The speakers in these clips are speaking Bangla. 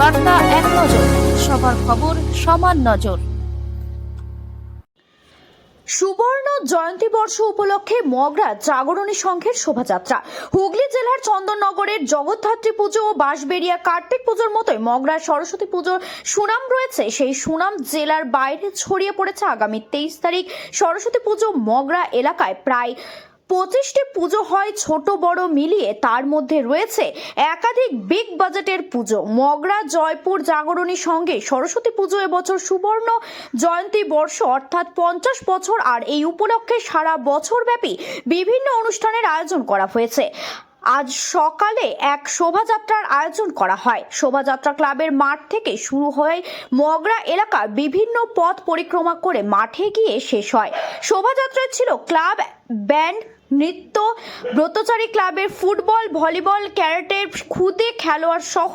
বার্তা এক নজর, সবার খবর সমান নজর। সুবর্ণ জয়ন্তী বর্ষ উপলক্ষে মগরা জাগরণী সংঘের শোভাযাত্রা। হুগলি জেলার চন্দননগরের জগদ্ধাত্রী পুজো ও বাঁশবেড়িয়া কার্তিক পুজোর মতোই মগরা সরস্বতী পুজোর সুনাম রয়েছে। সেই সুনাম জেলার বাইরে ছড়িয়ে পড়েছে আগামী তেইশ তারিখ। সরস্বতী পুজো মগরা এলাকায় প্রায় পঁচিশটি পুজো হয় ছোট বড় মিলিয়ে। তার মধ্যে রয়েছে একাধিক বিগ বাজেটের পুজো। মগরা, জয়পুর, জাগরণী সঙ্গে সরস্বতী পুজো এবছর সুবর্ণ জয়ন্তী বর্ষ, অর্থাৎ পঞ্চাশ বছর। আর এই উপলক্ষে সারা বছর ব্যাপী বিভিন্ন অনুষ্ঠানের আয়োজন করা হয়েছে। আজ সকালে এক শোভাযাত্রার আয়োজন করা হয়। শোভাযাত্রা ক্লাবের মাঠ থেকে শুরু হয়ে মগরা এলাকার বিভিন্ন পথ পরিক্রমা করে মাঠে গিয়ে শেষ হয়। শোভাযাত্রায় ছিল ক্লাব, ব্যান্ড নৃত্য, ব্রতচারী ক্লাবের ফুটবল, ভলিবল, ক্যারেটের, খুদে খেলোয়াড় সহ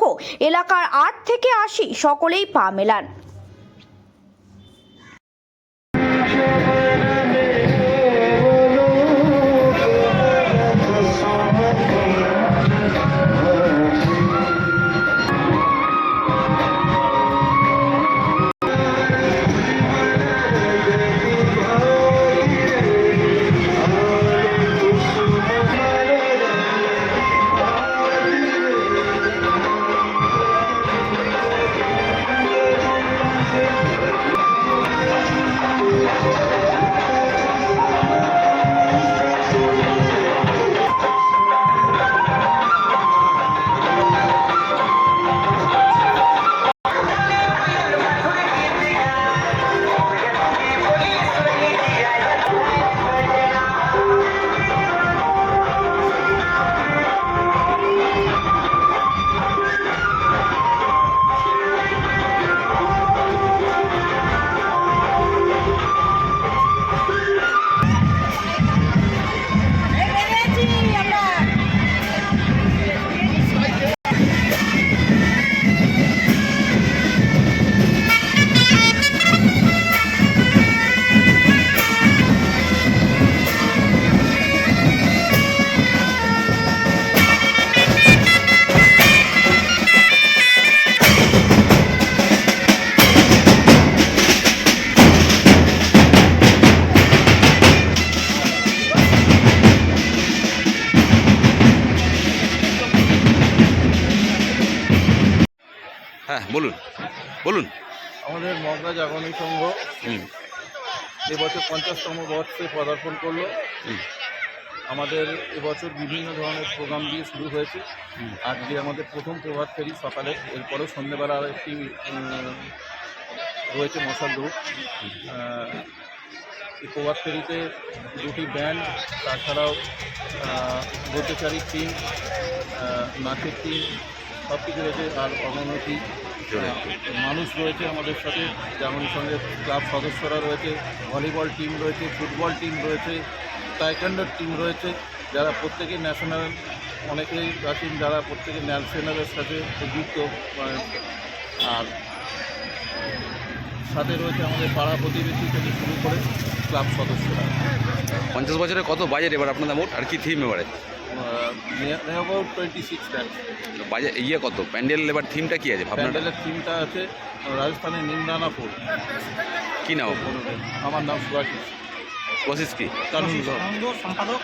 এলাকার আট থেকে আশি সকলেই পা মেলান। হ্যাঁ বলুন। বলুন। আমাদের মগরা জাগরণী সংঘ এবছর পঞ্চাশতম বর্ষে পদার্পণ করল। আমাদের এবছর বিভিন্ন ধরনের প্রোগ্রাম দিয়ে শুরু হয়েছে। আজকে আমাদের প্রথম প্রভাত ফেরি সকালে এরপরেও সন্ধ্যেবেলা আর একটি রয়েছে মশাল গ্রুপ এই প্রভাত ফেরিতে দুটি ব্যান্ড তাছাড়াও ব্রতচারী টিম নাচের টিম সব কিছু রয়েছে আর অগণতি মানুষ রয়েছে আমাদের সাথে যেমন সঙ্গে ক্লাব সদস্যরা রয়েছে ভলিবল টিম রয়েছে ফুটবল টিম রয়েছে টাইকান্ডার টিম রয়েছে যারা প্রত্যেকে ন্যাশনাল অনেকেই আছেন যারা প্রত্যেকে ন্যাশনালের সাথে যুক্ত আর সাথে রয়েছে আমাদের পাড়া প্রতিবেশী থেকে শুরু করে ক্লাব সদস্যরা। পঞ্চাশ বছরে কত বাজেট এবার আপনাদের মোট আর কি থিম এবারে? অ্যাবাউট টোয়েন্টি সিক্স ল্যাক্স ইয়ে কত? প্যান্ডেল এবার থিমটা কি আছে? প্যান্ডেলের থিমটা আছে রাজস্থানের নিমদানা ফুল। কি নাম? আমার নাম সুভাষিস। প্রসেস কি? সম্পাদক